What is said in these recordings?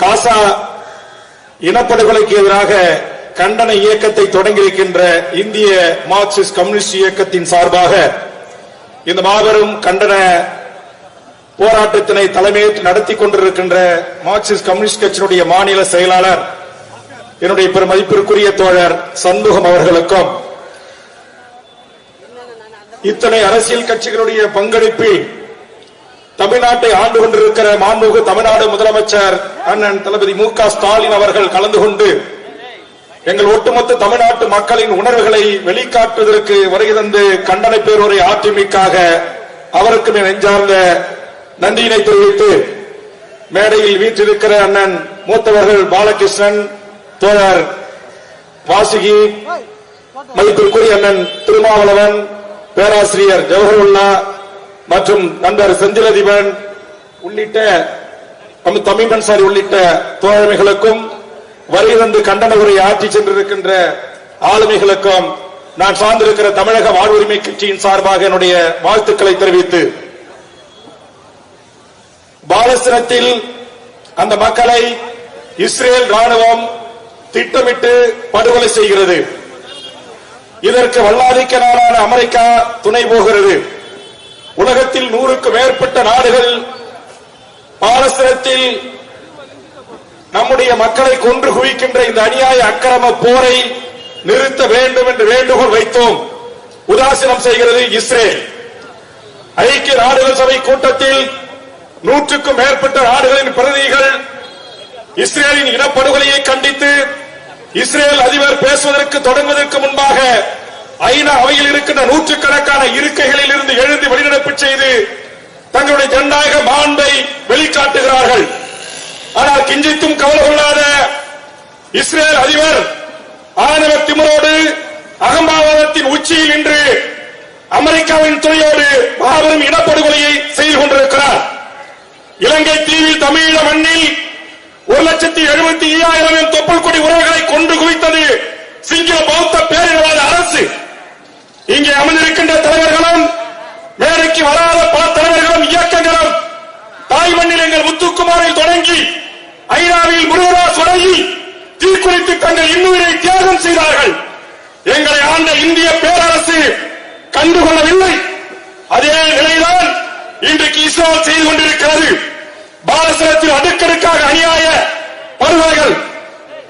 காசா இனப்படுகொலைக்கு எதிராக கண்டன இயக்கத்தை தொடங்கியிருக்கின்ற இந்திய மார்க்சிஸ்ட் கம்யூனிஸ்ட் இயக்கத்தின் சார்பாக இந்த மாபெரும் கண்டன போராட்டத்தினை தலைமையேற்று நடத்தி கொண்டிருக்கின்ற மார்க்சிஸ்ட் கம்யூனிஸ்ட் கட்சியினுடைய மாநில செயலாளர் என்னுடைய பெருமதிப்பிற்குரிய தோழர் சண்முகம் அவர்களுக்கும் இத்தனை அரசியல் கட்சிகளுடைய பங்களிப்பில் தமிழ்நாட்டை ஆண்டு கொண்டிருக்கிற மாண்புமிகு தமிழ்நாடு முதலமைச்சர் அண்ணன் தளபதி மு க ஸ்டாலின் அவர்கள் கலந்து கொண்டு எங்கள் ஒட்டுமொத்த தமிழ்நாட்டு மக்களின் உணர்வுகளை வெளிக்காட்டுவதற்கு வருகை தந்து கண்டனை பேருரை அதிமுக அவருக்கும் என் நெஞ்சார்ந்த நன்றியினை தெரிவித்து மேடையில் வீற்றிருக்கிற அண்ணன் மூத்தவர்கள் பாலகிருஷ்ணன் தோழர் வாசுகி மதிப்பிற்குரிய அண்ணன் திருமாவளவன் பேராசிரியர் ஜவஹர்லா மற்றும் நண்பர் செந்திலதிபன் உள்ளிட்ட நம்ம தமிழ் அன்சாரி உள்ளிட்ட தோழமைகளுக்கும் வரி தந்து கண்டன உரை ஆற்றி சென்றிருக்கின்ற ஆளுமைகளுக்கும் நான் சார்ந்திருக்கிற தமிழக வாழ்வுரிமை கட்சியின் சார்பாக என்னுடைய வாழ்த்துக்களை தெரிவித்து பாலஸ்தீனத்தில் அந்த மக்களை இஸ்ரேல் ராணுவம் திட்டமிட்டு படுகொலை செய்கிறது. இதற்கு வல்லாதிக்க நாடான அமெரிக்கா துணை போகிறது. உலகத்தில் நூறுக்கு மேற்பட்ட நாடுகள் பாலஸ்தீனத்தில் நம்முடைய மக்களை கொன்று குவிக்கின்ற இந்த அநியாய அக்கிரம போரை நிறுத்த வேண்டும் என்று வேண்டுகோள் வைத்தோம். உதாசீனம் செய்கிறது இஸ்ரேல். ஐக்கிய நாடுகள் சபை கூட்டத்தில் நூற்றுக்கும் மேற்பட்ட நாடுகளின் பிரதிநிதிகள் இஸ்ரேலின் இனப்படுகொலையை கண்டித்து இஸ்ரேல் அதிபர் பேசுவதற்கு தொடங்குவதற்கு முன்பாக ஐநா அவையில் இருக்கின்ற நூற்றுக்கணக்கான இருக்கைகளில் இருந்து எழுந்து வெளிநடப்பு செய்து தங்களுடைய ஜனநாயக மாண்பை வெளிக்காட்டுகிறார்கள். ஆனால் கிஞ்சித்தும் கவலை கொள்ளாத இஸ்ரேல் அதிபர் ஆணவ திமரோடு அகம்பாவாதத்தின் உச்சியில் நின்று அமெரிக்காவின் துணையோடு மாபெரும் இனப்படுகொலையை செய்து கொண்டிருக்கிறார். இலங்கை தீவில் தமிழீழ மண்ணில் ஒரு லட்சத்தி எழுபத்தி ஐயாயிரம் தொப்புள் கொடி உறவுகளை கொண்டு குவித்தது சிங்கள பௌத்த பேரினவாத அரசு. இங்கே அமர்ந்திருக்கின்ற தலைவர்களும் மேடைக்கு வராத பல தலைவர்களும் இயக்கங்களும் தாய் மண்ணில் எங்கள் முத்துக்குமாரில் தொடங்கி ஐநாவில் முருகராஸ் தொடங்கி தீக்குளித்து தங்கள் இன்னுயிரை தியாகம் செய்தார்கள். எங்களை ஆண்ட இந்திய பேரரசு கண்டுகொள்ளவில்லை. அதே நிலைதான் இன்றைக்கு இஸ்ரேல் செய்து கொண்டிருக்கிறது. பாலசனத்தில் அடுக்கடுக்காக அநியாய படுகொலைகள்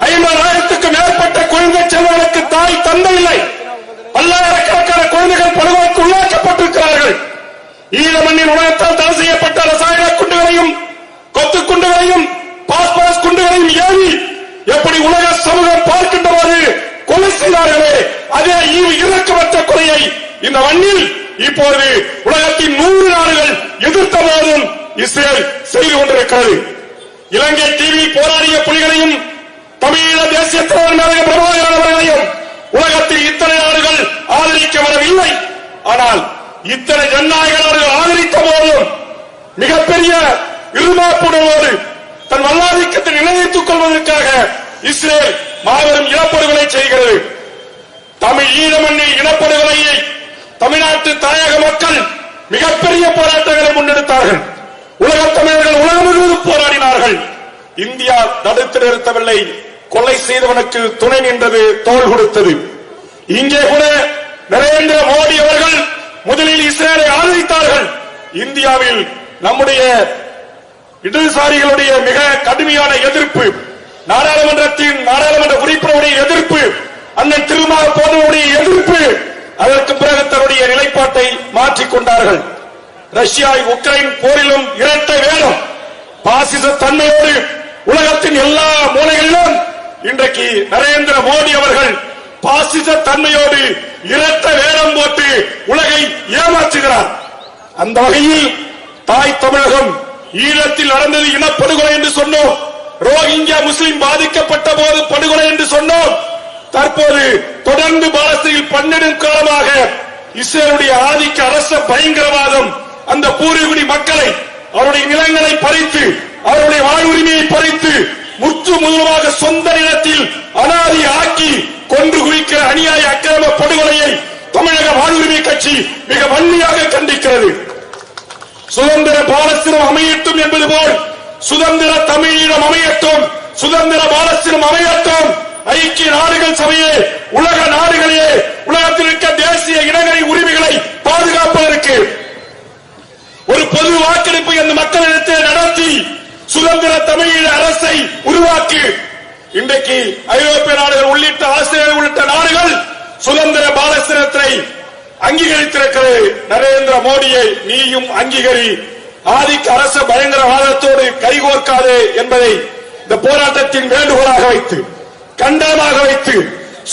ஐம்பதாயிரத்துக்கும் மேற்பட்ட குழந்தை செல்வனுக்கு தாய் தந்தை இல்லை. குழந்தைகள் படுகொலைக்கு உள்ளாக்கப்பட்டிருக்கிறார்கள். ஈழ மண்ணின் உலகத்தால் தடை செய்யப்பட்ட ரசாயன குண்டுகளையும் கொத்து குண்டுகளையும் பாஸ்பரஸ் குண்டுகளையும் ஏவி எப்படி உலக சமூகம் பார்க்கின்றவாறு கொலை செய்தார்களே அதே இறக்கமற்ற கொலையை இந்த மண்ணில் இப்போது உலகத்தின் நூறு நாடுகள் எதிர்த்த போதும் இஸ்ரேல் செய்து கொண்டிருக்கிறது. இலங்கை தீவி போராடிய புலிகளையும் தமிழீழ தேசிய தலைவர் மேலக பிரபாகரன் அவர்களையும் உலகத்தில் இத்தனை நாடுகள் இல்லை. ஆனால் இத்தனை ஜனநாயக நாடுகள் ஆதரித்த போதும் மிகப்பெரிய இருமாப்புடனோடு தன் வல்லாதிக்கத்தை நிலைநிறுத்திக் கொள்வதற்காக இஸ்ரேல் மாபெரும் இனப்படுகொலை செய்கிறது. தமிழ் ஈழ இனப்படுகொலையை தமிழ்நாட்டு தாயக மக்கள் மிகப்பெரிய போராட்டங்களை முன்னெடுத்தார்கள். உலக தமிழர்கள் உலகம் முழுவதும் போராடினார்கள். இந்தியா தடுத்து நிறுத்தவில்லை. கொலை செய்தவனுக்கு துணை நின்றது தோல் கொடுத்தது. இங்கே கூட நரேந்திர மோடி அவர்கள் முதலில் இஸ்ரேலை ஆதரித்தார்கள். இந்தியாவில் நம்முடைய இடதுசாரிகளுடைய மிக கடுமையான எதிர்ப்பு நாடாளுமன்றத்தின் நாடாளுமன்ற உறுப்பினருடைய எதிர்ப்பு அண்ணன் திருமா போதவுடைய எதிர்ப்பு அதற்கு பிறகு தன்னுடைய நிலைப்பாட்டை மாற்றிக் கொண்டார்கள். ரஷ்யா உக்ரைன் போரிலும் இரட்டை வேடம் பாசிச தன்மையோடு உலகத்தின் எல்லா மூலைகளிலும் இன்றைக்கு நரேந்திர மோடி அவர்கள் பாசிச தன்மையோடு இரத்த வேடம் போட்டு உலகை ஏமாற்றுகிறார். அந்த வகையில் தாய் தமிழகம் ஈழத்தில் நடந்தது இனப்படுகொலை என்று சொன்னோம். ரோஹிங்கியா முஸ்லிம் பாதிக்கப்பட்ட போது படுகொலை என்று சொன்னோம். தற்போது தொடர்ந்து பாலஸ்தீனில் பன்னெடும் காலமாக இஸ்ரேலுடைய ஆதிக்க அரச பயங்கரவாதம் அந்த பூர்வீகுடி மக்களை அவருடைய நிலங்களை பறித்து அவருடைய வாழ்வுரிமையை பறித்து முற்று முழுவதாக சொந்த நிலத்தில் அனாதி ஆக்கி கொண்டு குவிக்கிற அநியாய அக்கிரம படுகொலையை தமிழக வாழ்வுரிமை கட்சி மிக வன்மையாக கண்டிக்கிறது. சுதந்திர பாலஸ்தீனம் அமையட்டும் என்பது போல் சுதந்திர தமிழீழம் அமையட்டும் சுதந்திர பாலஸ்தீனம் அமையட்டும். ஐக்கிய நாடுகள் சபையே உலக நாடுகளே உலகத்தில் இருக்க தேசிய இனங்களின் உரிமைகளை பாதுகாப்பதற்கு ஒரு பொது வாக்கெடுப்பு இந்த மக்களிடத்தில் நடத்தி சுதந்திர தமிழீழ அரசை உருவாக்கி இன்றைக்கு ஐரோப்பிய நாடுகள் உள்ளிட்ட ஆஸ்திரேலியா உள்ளிட்ட நாடுகள் சுதந்திர பாலஸ்தீனத்தை அங்கீகரித்திருக்கிறது. நரேந்திர மோடியை நீயும் அங்கீகரி. ஆதிக்க அரச பயங்கரவாதத்தோடு கைகோர்க்காதே என்பதை இந்த போராட்டத்தின் வேண்டுகோளாக வைத்து கண்டனமாக வைத்து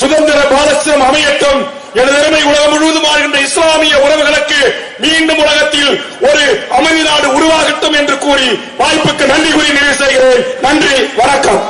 சுதந்திர பாலஸ்தீனம் அமையட்டும் எனது உலகம் முழுவதும் வாழ்கின்ற இஸ்லாமிய உறவுகளுக்கு மீண்டும் உலகத்தில் ஒரு அமைதி நாடு உருவாகட்டும் என்று கூறி வாய்ப்புக்கு நன்றி கூறி நிறைவு செய்கிறேன். நன்றி வணக்கம்.